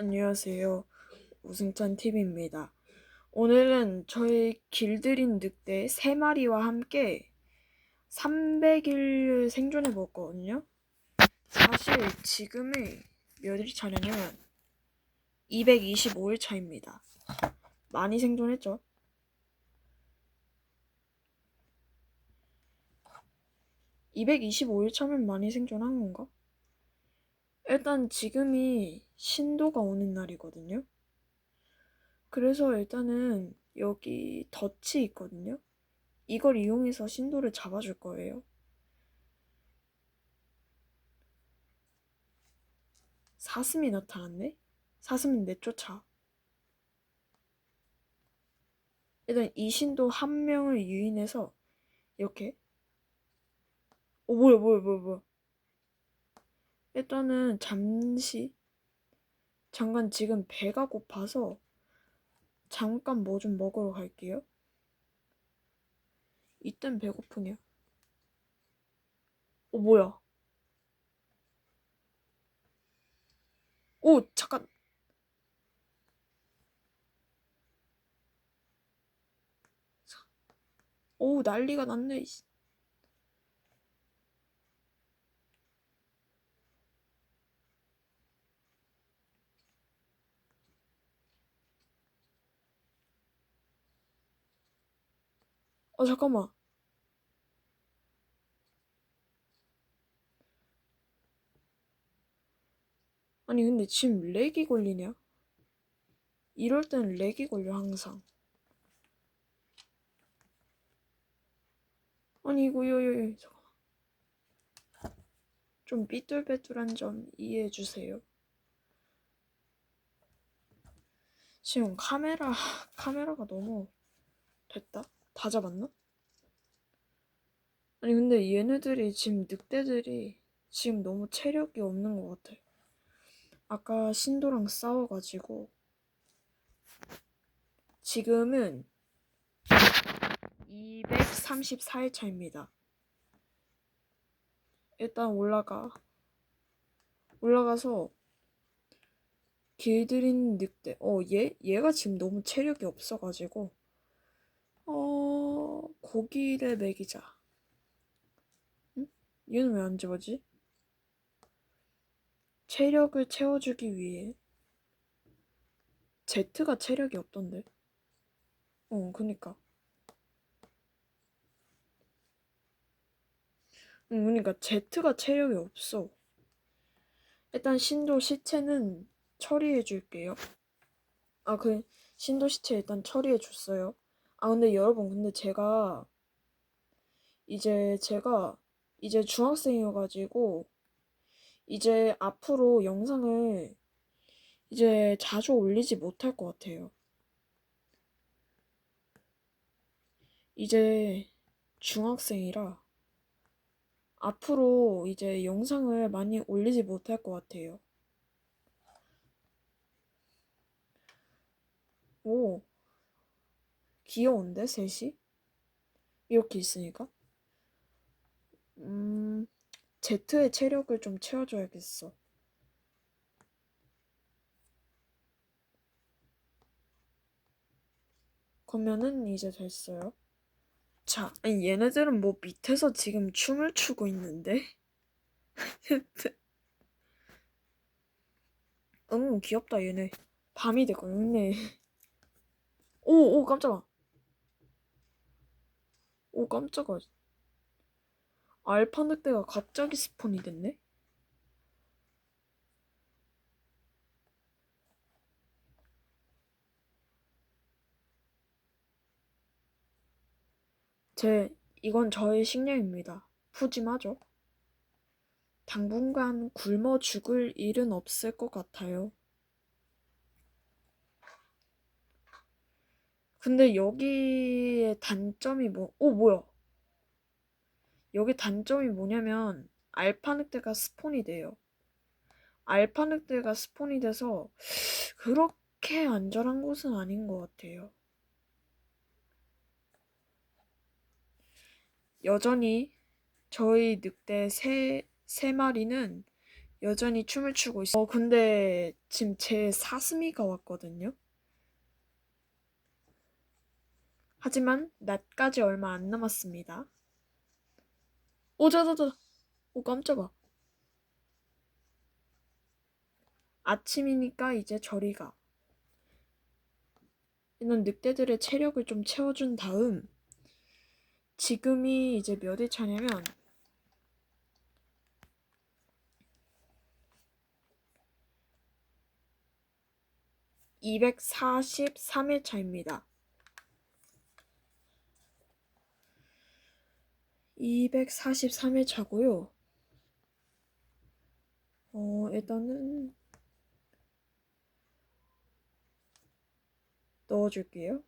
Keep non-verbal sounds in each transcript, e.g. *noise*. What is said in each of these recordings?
안녕하세요. 우승찬 TV입니다. 오늘은 저희 길들인 늑대 3마리와 함께 300일 생존해 볼 거거든요. 사실 지금이 몇일 차냐면 225일 차입니다. 많이 생존했죠? (225일) 차면 많이 생존한 건가? 일단 지금이 신도가 오는 날이거든요. 그래서 일단은 여기 덫이 있거든요. 이걸 이용해서 신도를 잡아줄 거예요. 사슴이 나타났네? 사슴은 내쫓아. 일단 이 신도 한 명을 유인해서 이렇게 어 뭐야 뭐야 뭐야 뭐야 일단은 잠시 잠깐 지금 배가 고파서 잠깐 뭐 좀 먹으러 갈게요. 이땐 배고프냐? 어 뭐야? 오 잠깐 오 난리가 났네. 어 잠깐만. 아니 근데 지금 렉이 걸리냐? 이럴 때는 렉이 걸려 항상. 아니 이거 요 요 요 잠깐만. 좀 삐뚤빼뚤한 점 이해해 주세요. 지금 카메라 *laughs* 카메라가 너무 됐다. 다 잡았나? 아니 근데 얘네들이 지금 늑대들이 지금 너무 체력이 없는 것 같아. 아까 신도랑 싸워가지고 지금은 234일 차입니다. 일단 올라가 올라가서 길들인 늑대 어 얘? 얘가 지금 너무 체력이 없어가지고 어 고기를 먹이자. 응? 얘는 왜 안 집어지? 체력을 채워주기 위해. Z가 체력이 없던데. 어 그니까. 응 그니까 Z가 체력이 없어. 일단 신도 시체는 처리해 줄게요. 아 그 신도 시체 일단 처리해 줬어요 아 근데 여러분 근데 제가 이제 제가 이제 중학생이어가지고 이제 앞으로 영상을 이제 자주 올리지 못할 것 같아요. 이제 중학생이라 앞으로 이제 영상을 많이 올리지 못할 것 같아요. 오, 귀여운데, 셋이? 이렇게 있으니까? 음, Z의 체력을 좀 채워줘야겠어. 그러면은 이제 됐어요. 자, 얘네들은 뭐 밑에서 지금 춤을 추고 있는데? 응, *laughs* 귀엽다 얘네. 밤이 되고 있네. 오, 오, 깜짝아. 오, 깜짝아. 알파 늑대가 갑자기 스폰이 됐네? 제, 이건 저의 식량입니다. 푸짐하죠? 당분간 굶어 죽을 일은 없을 것 같아요. 근데 여기에 단점이 뭐, 오, 뭐야? 여기 단점이 뭐냐면 알파 늑대가 스폰이 돼요. 알파 늑대가 스폰이 돼서 그렇게 안전한 곳은 아닌 것 같아요. 여전히 저희 늑대 세, 세 마리는 여전히 춤을 추고 있어. 어, 근데 지금 제 사슴이가 왔거든요. 하지만 낮까지 얼마 안 남았습니다. 오, 자자자. 오, 깜짝아. 아침이니까 이제 저리 가. 이런 늑대들의 체력을 좀 채워준 다음 지금이 이제 몇 일 차냐면 (243일) 차입니다. 243일 차고요. 어, 일단은 넣어줄게요.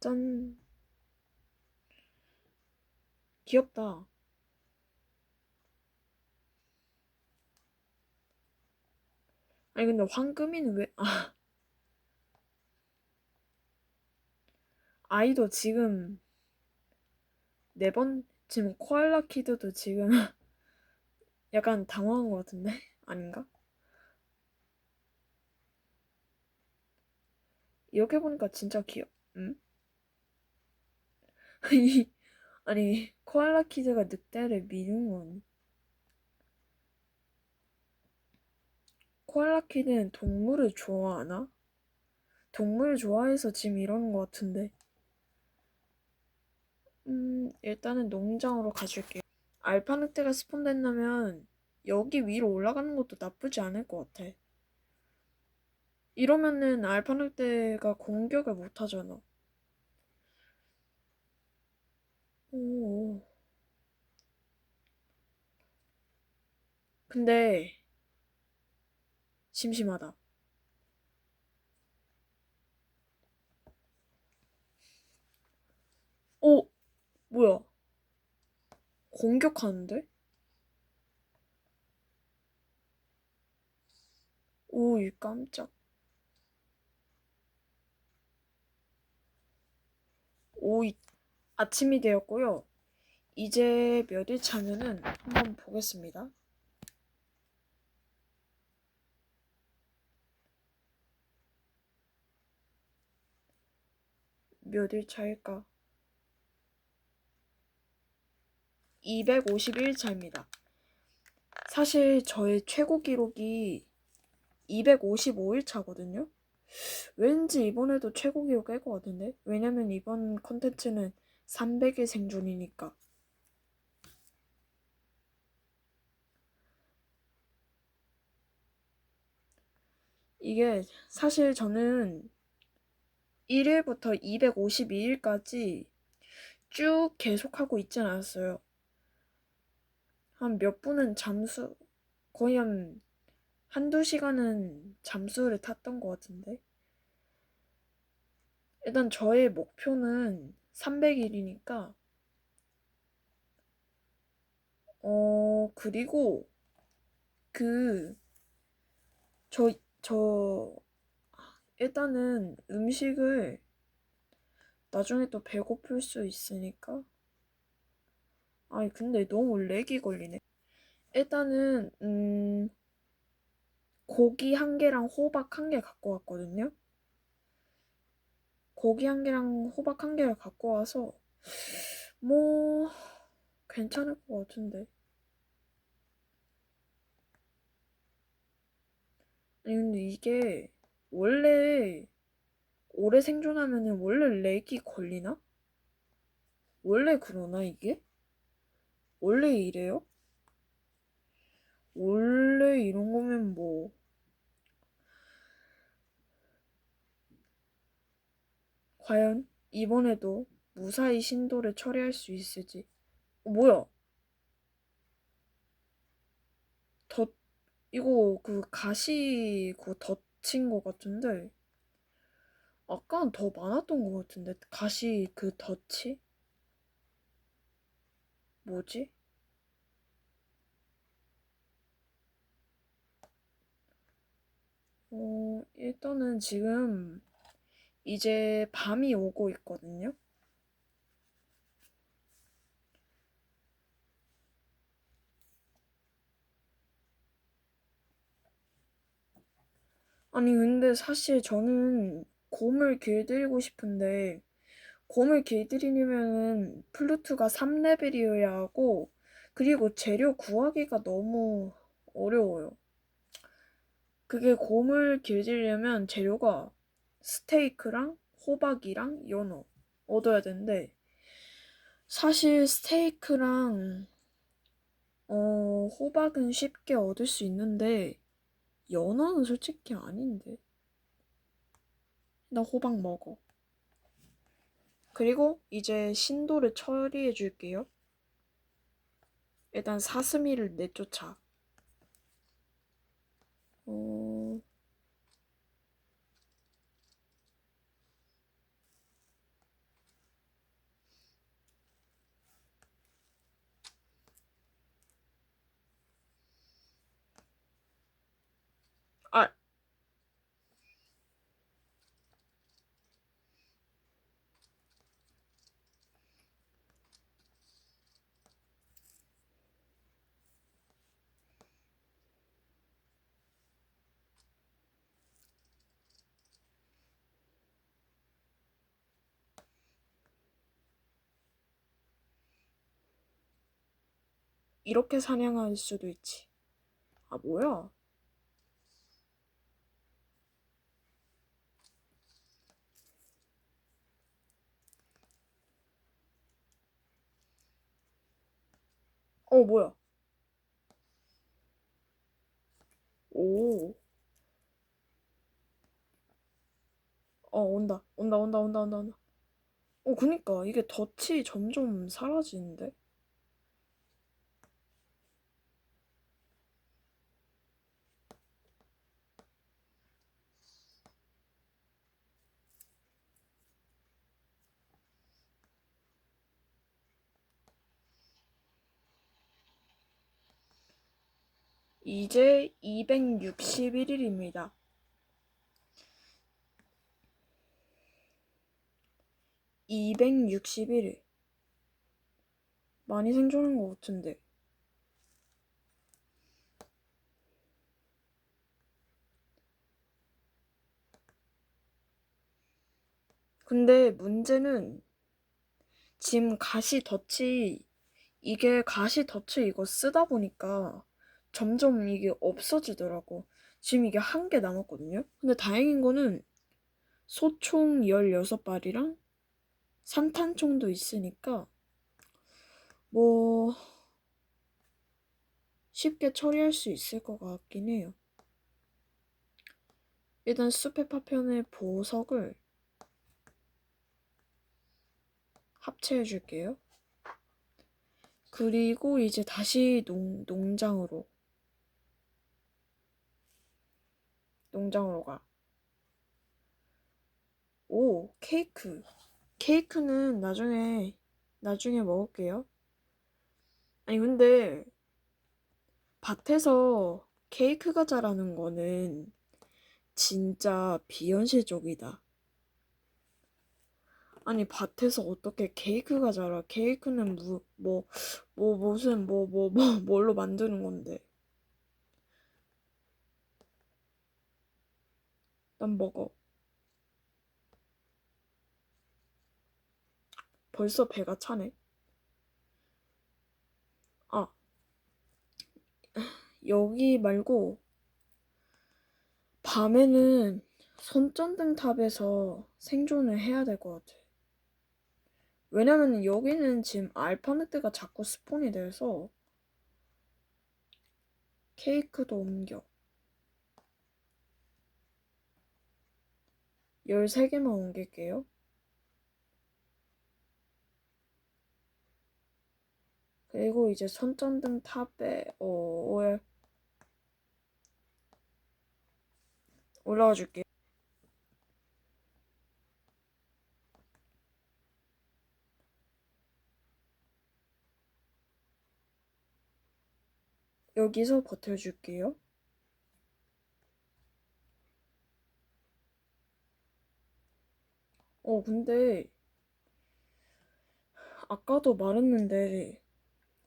짠. 귀엽다. 아니 근데 황금이는 왜 아. 아이도 지금 네 번 지금 코알라 키드도 지금 *laughs* 약간 당황한 것 같은데 *laughs* 아닌가? 이렇게 보니까 진짜 귀여. 응? *laughs* 아니 코알라 키드가 늑대를 미는 건 코알라 키드는 동물을 좋아하나? 동물 좋아해서 지금 이러는 것 같은데. 음, 일단은 농장으로 가줄게요. 알파 늑대가 스폰된다면 여기 위로 올라가는 것도 나쁘지 않을 것 같아. 이러면은 알파 늑대가 공격을 못 하잖아. 오. 근데 심심하다. 오, 뭐야? 공격하는데? 오, 이 깜짝. 오, 이 아침이 되었고요. 이제 몇 일 차면은 한번 보겠습니다. 몇 일 차일까? 251 차입니다. 사실 저의 최고 기록이 255일 차거든요. 왠지 이번에도 최고 기록 깰 것 같은데? 왜냐면 이번 컨텐츠는 300일 생존이니까. 이게 사실 저는 1일부터 252일까지 쭉 계속하고 있진 않았어요. 한 몇 분은 잠수, 거의 한 한두 시간은 잠수를 탔던 것 같은데. 일단 저의 목표는 300일이니까, 어, 그리고 그, 저, 저, 일단은 음식을 나중에 또 배고플 수 있으니까. 아니, 근데 너무 렉이 걸리네. 일단은, 음, 고기 한 개랑 호박 한 개 갖고 왔거든요. 고기 한 개랑 호박 한 개를 갖고 와서, 뭐, 괜찮을 것 같은데. 아니, 근데 이게, 원래, 오래 생존하면은 원래 렉이 걸리나? 원래 그러나, 이게? 원래 이래요? 원래 이런 거면 뭐, 과연 이번에도 무사히 신도를 처리할 수 있을지. 어, 뭐야? 덧, 이거 그 가시 그 덧친 거 같은데. 아까는 더 많았던 것 같은데. 가시 그 덧이? 뭐지? 어, 일단은 지금 이제 밤이 오고 있거든요. 아니, 근데 사실 저는 곰을 길들이고 싶은데, 곰을 길들이려면은 플루트가 3레벨이어야 하고, 그리고 재료 구하기가 너무 어려워요. 그게 곰을 길들이려면 재료가 스테이크랑 호박이랑 연어 얻어야 되는데, 사실 스테이크랑 어, 호박은 쉽게 얻을 수 있는데, 연어는 솔직히 아닌데. 나 호박 먹어. 그리고 이제 신도를 처리해 줄게요. 일단 사스미를 내쫓아. 어... 아, 이렇게 사냥할 수도 있지. 아, 뭐야? 어, 뭐야? 오. 어, 온다. 온다, 온다, 온다, 온다, 온다. 어, 그니까. 이게 덫이 점점 사라지는데? 이제 261일입니다. 261일. 많이 생존한 것 같은데. 근데 문제는 지금 가시 덫이 이게 가시 덫을 이거 쓰다 보니까 점점 이게 없어지더라고. 지금 이게 한 개 남았거든요. 근데 다행인 거는 소총 16발이랑 산탄총도 있으니까 뭐 쉽게 처리할 수 있을 것 같긴 해요. 일단 숲의 파편의 보석을 합체해 줄게요. 그리고 이제 다시 농, 농장으로 농장으로 가. 오, 케이크. 케이크는 나중에 나중에 먹을게요. 아니 근데 밭에서 케이크가 자라는 거는 진짜 비현실적이다. 아니 밭에서 어떻게 케이크가 자라? 케이크는 무, 뭐, 뭐 무슨 뭐 뭐 뭐 뭘로 만드는 건데? 난 먹어. 벌써 배가 차네. 아, *laughs* 여기 말고 밤에는 손전등 탑에서 생존을 해야 될 것 같아. 왜냐면 여기는 지금 알파네트가 자꾸 스폰이 돼서 케이크도 옮겨. 13개만 옮길게요. 그리고 이제 손전등 탑에 어, 올 올라와 줄게. 여기서 버텨줄게요. 어, 근데 아까도 말했는데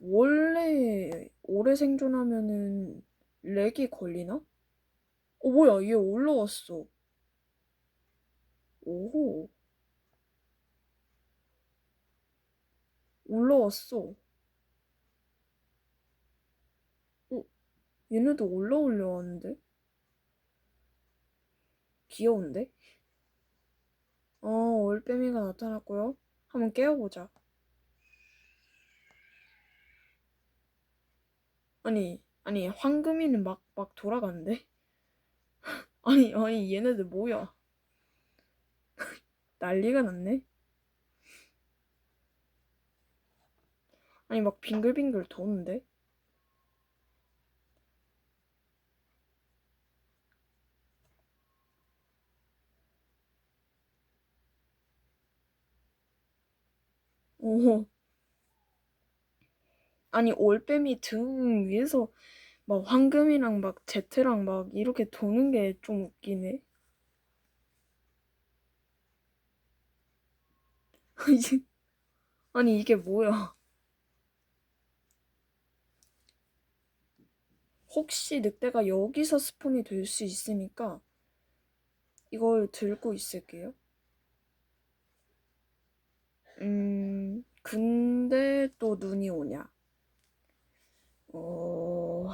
원래 오래 생존하면은 렉이 걸리나? 어, 뭐야, 얘 올라왔어. 오호. 올라왔어. 어, 얘네도 올라오려 하는데? 귀여운데? 어, 올빼미가 나타났고요. 한번 깨워보자. 아니, 아니, 황금이는 막, 막 돌아가는데? *laughs* 아니, 아니, 얘네들 뭐야? *laughs* 난리가 났네? 아니, 막 빙글빙글 도는데? 오. 아니, 올빼미 등 위에서 막 황금이랑 막 제트랑 막 이렇게 도는 게 좀 웃기네. *laughs* 아니, 이게 뭐야? 혹시 늑대가 여기서 스폰이 될 수 있으니까 이걸 들고 있을게요. 음, 근데 또 눈이 오냐? 어...